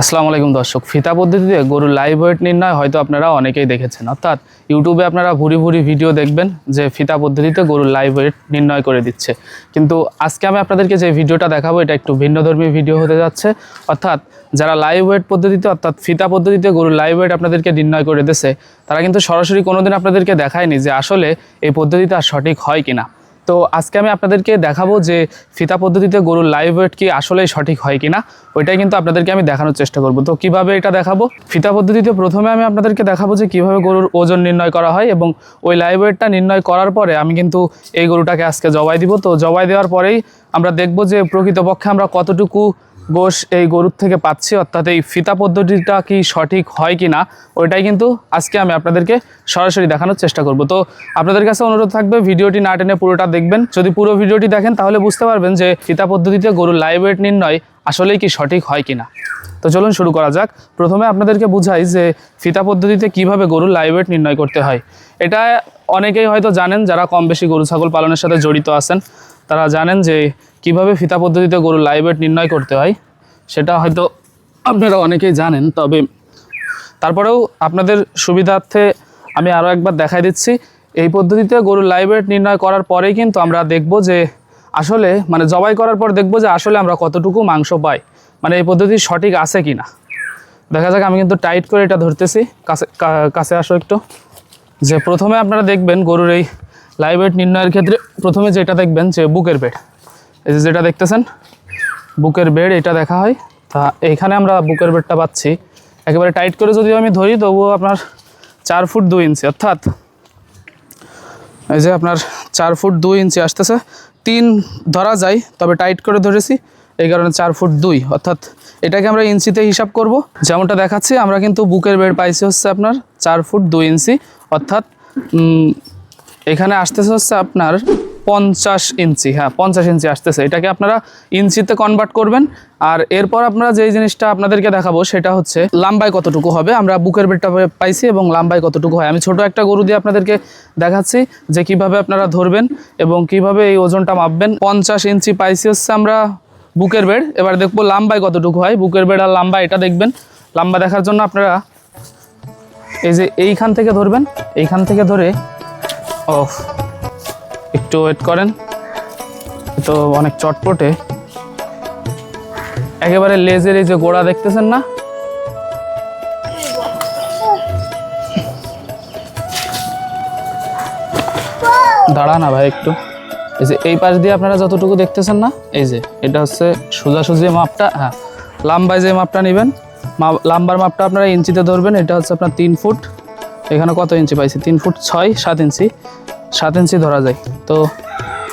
আসসালামু আলাইকুম দর্শক, ফিতা পদ্ধতিতে গরুর লাইভ ওয়েট নির্ণয় হয়তো আপনারা অনেকেই দেখেছেন। অর্থাৎ ইউটিউবে আপনারা ভুরি ভুরি ভিডিও দেখবেন যে ফিতা পদ্ধতিতে গরুর লাইভ ওয়েট নির্ণয় করে দিচ্ছে। কিন্তু আজকে আমি আপনাদেরকে যে ভিডিওটা দেখাবো, এটা একটু ভিন্নধর্মী ভিডিও হতে যাচ্ছে। অর্থাৎ যারা লাইভ ওয়েট পদ্ধতিতে, অর্থাৎ ফিতা পদ্ধতিতে গরুর লাইভ ওয়েট আপনাদেরকে নির্ণয় করে দিচ্ছে তারা কিন্তু সরাসরি কোনোদিন আপনাদেরকে দেখায়নি যে আসলে এই পদ্ধতিটা সঠিক হয় কিনা। তো আজকে আমি আপনাদেরকে দেখাবো যে ফিতা পদ্ধতিতে গরুর লাইভ ওয়েট কি আসলেই সঠিক হয় কিনা, ওইটাই কিন্তু আপনাদেরকে আমি দেখানোর চেষ্টা করব। তো কীভাবে এটা দেখাবো? ফিতা পদ্ধতিতে প্রথমে আমি আপনাদেরকে দেখাবো যে কীভাবে গরুর ওজন নির্ণয় করা হয় এবং ওই লাইভ ওয়েটটা নির্ণয় করার পরে আমি কিন্তু এই গরুটাকে আজকে জবাই দিব। তো জবাই দেওয়ার পরেই আমরা দেখব যে প্রকৃতপক্ষে আমরা কতটুকু গোশ এই গরুর থেকে পাচ্ছি, অর্থাৎ এই ফিতা পদ্ধতিটা কি সঠিক হয় কি না ওইটাই কিন্তু আজকে আমি আপনাদেরকে সরাসরি দেখানোর চেষ্টা করব। তো আপনাদের কাছে অনুরোধ থাকবে, ভিডিওটি না টেনে পুরোটা দেখবেন। যদি পুরো ভিডিওটি দেখেন, তাহলে বুঝতে পারবেন যে ফিতা পদ্ধতিতে গরুর লাইভ ওয়েট নির্ণয় আসলেই কি সঠিক হয় কি না তো চলুন শুরু করা যাক। প্রথমে আপনাদেরকে বুঝাই যে ফিতা পদ্ধতিতে কীভাবে গরুর লাইভ ওয়েট নির্ণয় করতে হয়। এটা অনেকেই হয়তো জানেন, যারা কম বেশি গরু, ছাগল পালনের সাথে জড়িত আছেন। তারা জানেন যে কীভাবে ফিতা পদ্ধতিতে গরুর লাইভ ওয়েট নির্ণয় করতে হয়, সেটা হয়তো আপনারা অনেকেই জানেন, তবে তারপরেও আপনাদের সুবিধার্থে আমি আরও একবার দেখাই দিচ্ছি। এই পদ্ধতিতে গরুর লাইভ ওয়েট নির্ণয় করার পরেই কিন্তু আমরা দেখব যে আসলে মানে জবাই করার পর দেখব যে আসলে আমরা কতটুকু মাংস পাই মানে এই পদ্ধতি সঠিক আছে কি না দেখা যাক, আমি কিন্তু টাইট করে এটা ধরতেছি, কাছে কাছে আসো একটু। যে প্রথমে আপনারা দেখবেন গরুর এই লাইভ ওয়েট নির্ণয়ের ক্ষেত্রে প্রথমে যেটা দেখবেন যে বুকের বেড এই যে যেটা দেখতেছেন, বুকের বেড এটা দেখা হয়। তা এইখানে আমরা বুকের বেডটা পাচ্ছি। একেবারে টাইট করে যদিও আমি ধরি, তবুও আপনার চার ফুট দুই ইঞ্চি অর্থাৎ এই যে আপনার চার ফুট দুই ইঞ্চি আসতেছে। তিন ধরা যায়, তবে টাইট করে ধরেছি, এই কারণে চার ফুট দুই, অর্থাৎ এটাকে আমরা ইঞ্চিতে হিসাব করব। যেমনটা দেখাচ্ছি, আমরা কিন্তু বুকের বেড পাইছি হচ্ছে আপনার চার ফুট দুই ইঞ্চি অর্থাৎ এখানে আসতেছে হচ্ছে আপনার পঞ্চাশ ইঞ্চি হ্যাঁ পঞ্চাশ ইঞ্চি আসতেছে। এটাকে আপনারা ইঞ্চিতে কনভার্ট করবেন। আর এরপর আপনারা যেই জিনিসটা আপনাদেরকে দেখাবো, সেটা হচ্ছে লাম্বায় কতটুকু হবে। আমরা বুকের বেডটা পাইছি এবং লাম্বায় কতটুকু হয়। আমি ছোট একটা গরু দিয়ে আপনাদেরকে দেখাচ্ছি যে কীভাবে আপনারা ধরবেন এবং কীভাবে এই ওজনটা মাপবেন। পঞ্চাশ ইঞ্চি পাইছি হচ্ছে আমরা বুকের বেড। এবার দেখব লাম্বায় কতটুকু হয়। বুকের বেড আর লাম্বা, এটা দেখবেন। লাম্বা দেখার জন্য আপনারা এই যে এইখান থেকে ধরবেন। এইখান থেকে ধরে অফ একটু ওয়েট করেন। তো অনেক চটপটে। একেবারে লেজের এই যে গোড়া দেখতেছেন না? দাঁড়া না ভাই একটু। এই যে এই পাশ দিয়ে আপনারা যতটুকু দেখতেছেন না, এই যে, এটা হচ্ছে সোজাসুজি মাপটা হ্যাঁ লাম্বায় যে মাপটা নেবেন লাম্বার মাপটা আপনারা ইঞ্চিতে ধরবেন, এটা হচ্ছে আপনার তিন ফুট। এখানে কত ইঞ্চি পাইছি? তিন ফুট ছয়, সাত ইঞ্চি। সাত ইঞ্চি ধরা যায়। তো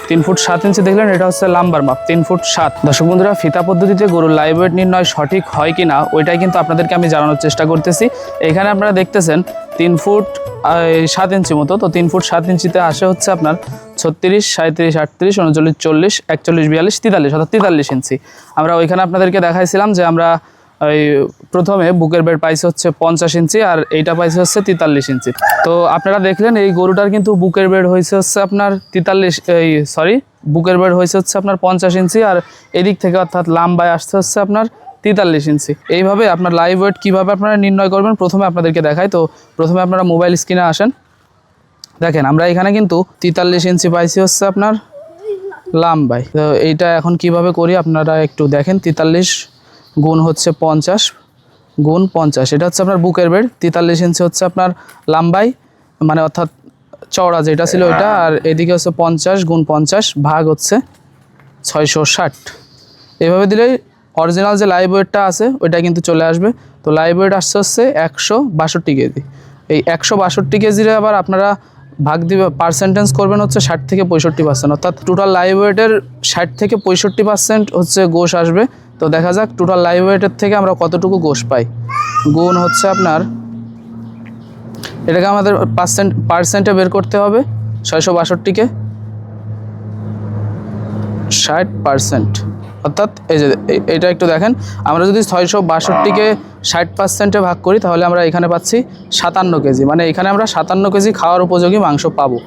তিন ফুট সাত ইঞ্চি দেখলেন, এটা হচ্ছে লাম্বার মাপ তিন ফুট সাত। দর্শক বন্ধুরা, ফিতা পদ্ধতিতে গরুর লাইভ ওয়েট নির্ণয় সঠিক হয় কি না ওইটাই কিন্তু আপনাদেরকে আমি জানানোর চেষ্টা করতেছি। এখানে আপনারা দেখতেছেন, তিন ফুট সাত ইঞ্চি মতো। তো তিন ফুট সাত ইঞ্চিতে আসে হচ্ছে আপনার ছত্রিশ সাঁত্রিশ আটত্রিশ, উনচল্লিশ, চল্লিশ, একচল্লিশ, বিয়াল্লিশ, তেতাল্লিশ, অর্থাৎ তেতাল্লিশ ইঞ্চি। আমরা ওইখানে আপনাদেরকে দেখাইছিলাম যে আমরা ওই প্রথমে বুকের বেড পাইছে হচ্ছে পঞ্চাশ ইঞ্চি আর এইটা পাইছে হচ্ছে তেতাল্লিশ ইঞ্চি। তো আপনারা দেখলেন এই গরুটার কিন্তু বুকের বেড হয়েছে হচ্ছে আপনার তেতাল্লিশ, এই সরি বুকের বেড হয়েছে হচ্ছে আপনার পঞ্চাশ ইঞ্চি আর এদিক থেকে অর্থাৎ লাম্বায় আসতে হচ্ছে আপনার তেতাল্লিশ ইঞ্চি। এইভাবে আপনার লাইভ ওয়েট কীভাবে আপনারা নির্ণয় করবেন প্রথমে আপনাদেরকে দেখায় তো প্রথমে আপনারা মোবাইল স্ক্রিনে আসেন। দেখেন, আমরা এখানে কিন্তু তেতাল্লিশ ইঞ্চি পাইছি হচ্ছে আপনার লাম্বাই তো এইটা এখন কীভাবে করি আপনারা একটু দেখেন, তেতাল্লিশ গুণ হচ্ছে পঞ্চাশ গুণ পঞ্চাশ। এটা হচ্ছে আপনার বুকের বেড তেতাল্লিশ ইঞ্চি হচ্ছে আপনার লাম্বাই মানে অর্থাৎ চওড়া যেটা ছিল ওইটা আর এদিকে হচ্ছে পঞ্চাশ গুণ পঞ্চাশ ভাগ হচ্ছে ছয়শো ষাট। এভাবে দিলেই অরিজিনাল যে লাইভ ওয়েটটা আছে ওইটা কিন্তু চলে আসবে। তো লাইভ ওয়েট আসছে হচ্ছে একশো বাষট্টি কেজি। এই একশো বাষট্টি কেজিরে আবার আপনারা ভাগ দিবে পার্সেন্টেজ করবেন হচ্ছে ষাট থেকে পঁয়ষট্টি পার্সেন্ট অর্থাৎ টোটাল লাইভ ওয়েটের ষাট থেকে পঁয়ষট্টি পার্সেন্ট হচ্ছে গোশ আসবে। তো দেখা যাক টোটাল লাইভ ওয়েটের থেকে আমরা কতটুকু গোশ পাই। গুণ হচ্ছে আপনার, এটাকে আমাদের পার্সেন্ট পার্সেন্টে বের করতে হবে, ছয়শো বাষট্টিকে। ষাট পার্সেন্ট অর্থাৎ এই যে এটা একটু দেখেন, আমরা যদি ছয়শো বাষট্টিকে ষাট পার্সেন্টে ভাগ করি, তাহলে আমরা এখানে পাচ্ছি সাতান্ন কেজি। মানে এখানে আমরা সাতান্ন কেজি খাওয়ার উপযোগী মাংস পাবো।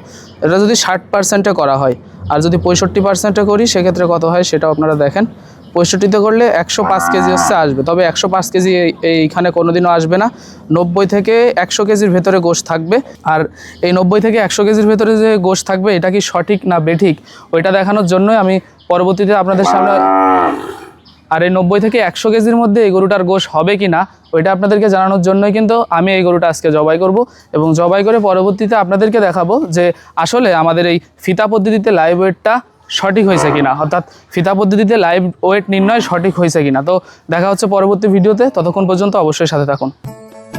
এটা যদি ষাট পার্সেন্টে করা হয়, আর যদি পঁয়ষট্টি পার্সেন্টে করি, সেক্ষেত্রে কত হয়, সেটাও আপনারা দেখেন। পঁয়ষট্টিতে করলে একশো পাঁচ কেজি হচ্ছে আসবে। তবে একশো পাঁচ কেজি এই- এইখানে কোনোদিনও আসবে না। নব্বই থেকে একশো কেজির ভেতরে গোশ থাকবে। আর এই নব্বই থেকে একশো কেজির ভেতরে যে গোশ থাকবে এটা কি সঠিক না বেঠিক ওইটা দেখানোর জন্যই আমি পরবর্তীতে আপনাদের সামনে আর এই নব্বই থেকে একশো কেজির মধ্যে এই গরুটার গোশ হবে কি না ওইটা আপনাদেরকে জানানোর জন্যই কিন্তু আমি এই গরুটা আজকে জবাই করব। এবং জবাই করে পরবর্তীতে আপনাদেরকে দেখাবো যে আসলে আমাদের এই ফিতা পদ্ধতিতে লাইভ ওয়েটটা সঠিক হয়েছে কিনা? অর্থাৎ ফিতা পদ্ধতিতে লাইভ ওয়েট নির্ণয় সঠিক হয়েছে কিনা? তো দেখা হচ্ছে পরবর্তী ভিডিওতে। ততক্ষণ পর্যন্ত অবশ্যই সাথে থাকুন।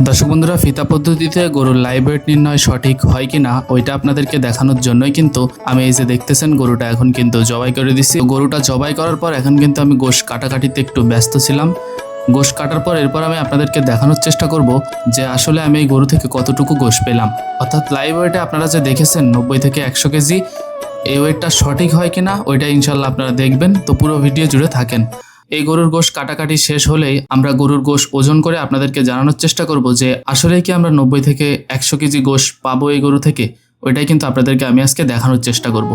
দর্শক বন্ধুরা ফিতা পদ্ধতিতে গরুর লাইভ ওয়েট নির্ণয় সঠিক হয় কিনা ওইটা আপনাদেরকে দেখানোর জন্যই কিন্তু আমি এই যে দেখতেছেন গরুটা এখন কিন্তু জবাই করে দিছি। গরুটা জবাই করার পর এখন কিন্তু আমি গোশ কাটাকাটিতে একটু ব্যস্ত ছিলাম। গোশ কাটার পর এরপর আমি আপনাদেরকে দেখানোর চেষ্টা করব যে আসলে আমি এই গরু থেকে কতটুকু গোশ পেলাম। অর্থাৎ লাইভ ওয়েটে আপনারা যে দেখেছেন নব্বই থেকে একশো কেজি এই ওয়েটটা সঠিক হয় কিনা, ওইটা ইনশাল্লাহ আপনারা দেখবেন। তো পুরো ভিডিও জুড়ে থাকেন। এই গরুর গোশ কাটাকাটি শেষ হলেই আমরা গরুর গোশ ওজন করে আপনাদেরকে জানানোর চেষ্টা করব যে আসলে কি আমরা নব্বই থেকে একশো কেজি গোশ পাবো এই গরু থেকে? ওইটাই কিন্তু আপনাদেরকে আমি আজকে দেখানোর চেষ্টা করব।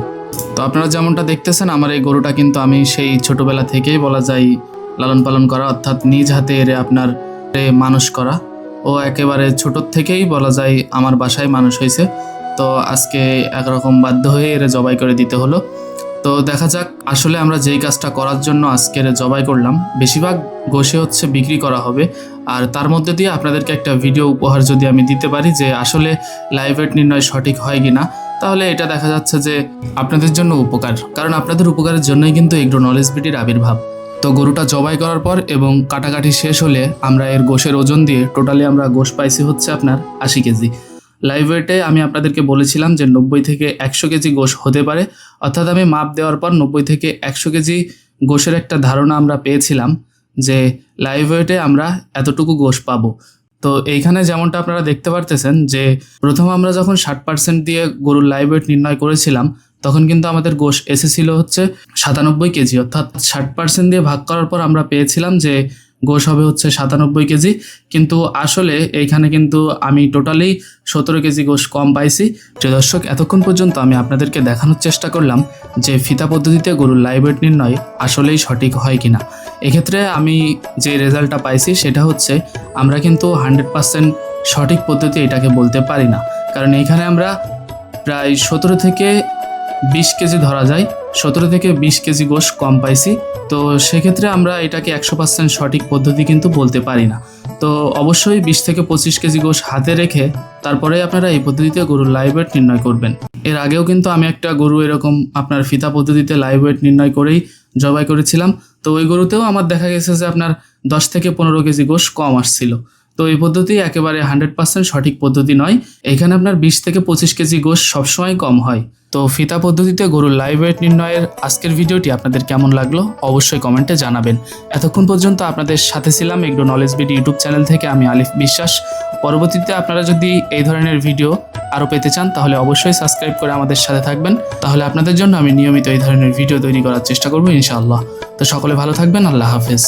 তো আপনারা যেমনটা দেখতেছেন, আমার এই গরুটা কিন্তু আমি সেই ছোটবেলা থেকেই বলা যায় লালন পালন করা, অর্থাৎ নিজ হাতে এরে আপনার মানুষ করা। ও একেবারে ছোটোর থেকেই বলা যায় আমার বাসায় মানুষ হয়েছে তো আজকে একরকম বাধ্য হয়ে এরে জবাই করে দিতে হলো। তো দেখা যাক, আসলে আমরা যেই কাজটা করার জন্য আজকের জবাই করলাম, বেশিরভাগ গোশে হচ্ছে বিক্রি করা হবে। আর তার মধ্যে দিয়ে আপনাদেরকে একটা ভিডিও উপহার যদি আমি দিতে পারি যে আসলে লাইভ ওয়েট নির্ণয় সঠিক হয় কি না তাহলে এটা দেখা যাচ্ছে যে আপনাদের জন্য উপকার। কারণ আপনাদের উপকারের জন্যই কিন্তু এগ্রো নলেজ বিটির আবির্ভাব। তো গরুটা জবাই করার পর এবং কাটাকাটি শেষ হলে আমরা এর গোশের ওজন দিয়ে টোটালি আমরা গোশ পাইছি হচ্ছে আপনার আশি কেজি। লাইভ ওয়েটে আমি আপনাদেরকে বলেছিলাম যে নব্বই থেকে একশো কেজি গোশ হতে পারে। অর্থাৎ আমি মাপ দেওয়ার পর নব্বই থেকে একশো কেজি গোশের একটা ধারণা আমরা পেয়েছিলাম যে লাইভ ওয়েটে আমরা এতটুকু গোশ পাবো। তো এইখানে যেমনটা আপনারা দেখতে পারতেছেন যে প্রথম আমরা যখন ষাট পার্সেন্ট দিয়ে গরুর লাইভ ওয়েট নির্ণয় করেছিলাম, তখন কিন্তু আমাদের গোশ এসেছিল হচ্ছে সাতানব্বই কেজি। অর্থাৎ ষাট পার্সেন্ট দিয়ে ভাগ করার পর আমরা পেয়েছিলাম যে গোশ হবে হচ্ছে সাতানব্বই কেজি। কিন্তু আসলে এইখানে কিন্তু আমি টোটালি সতেরো কেজি গোশ কম পাইছি। যে দর্শক, এতক্ষণ পর্যন্ত আমি আপনাদেরকে দেখানোর চেষ্টা করলাম যে ফিতা পদ্ধতিতে গরুর লাইভ নির্ণয় আসলেই সঠিক হয় কিনা। এক্ষেত্রে আমি যে রেজাল্টটা পাইছি সেটা হচ্ছে আমরা কিন্তু হান্ড্রেড পার্সেন্ট সঠিক পদ্ধতি এটাকে বলতে পারি না। কারণ এইখানে আমরা প্রায় সতেরো থেকে বিশ কেজি ধরা যায়। সতেরো থেকে বিশ কেজি গোশ কম পাইছি। তো সেক্ষেত্রে আমরা এটাকে একশো পার্সেন্ট সঠিক পদ্ধতি কিন্তু বলতে পারি না। তো অবশ্যই বিশ থেকে পঁচিশ কেজি গোশ হাতে রেখে তারপরে আপনারা এই পদ্ধতিতে গরুর লাইভ ওয়েট নির্ণয় করবেন। এর আগেও কিন্তু আমি একটা গরু এরকম আপনার ফিতা পদ্ধতিতে লাইভ ওয়েট নির্ণয় করেই জবাই করেছিলাম। তো ওই গরুতেও আমার দেখা গেছে যে আপনার দশ থেকে পনেরো কেজি গোশ কম আসছিল। তো এই পদ্ধতি একেবারে হান্ড্রেড পার্সেন্ট সঠিক পদ্ধতি নয়। এখানে আপনার বিশ থেকে পঁচিশ কেজি গোশ সবসময় কম হয়। তো ফিতা পদ্ধতিতে গরুর লাইভ ওয়েট নির্ণয়ের আজকের ভিডিওটি আপনাদের কেমন লাগল অবশ্যই কমেন্টে জানাবেন। এতক্ষণ পর্যন্ত আপনাদের সাথে ছিলাম agro knowledge BD YouTube channel থেকে আমি আলিফ বিশ্বাস। পরবর্তীতে আপনারা যদি এই ধরনের ভিডিও আরও পেতে চান, তাহলে অবশ্যই সাবস্ক্রাইব করে আমাদের সাথে থাকবেন। তাহলে আপনাদের জন্য আমি নিয়মিত এই ধরনের ভিডিও তৈরি করার চেষ্টা করব ইনশাআল্লাহ। তো সকলে ভালো থাকবেন, আল্লাহ হাফেজ।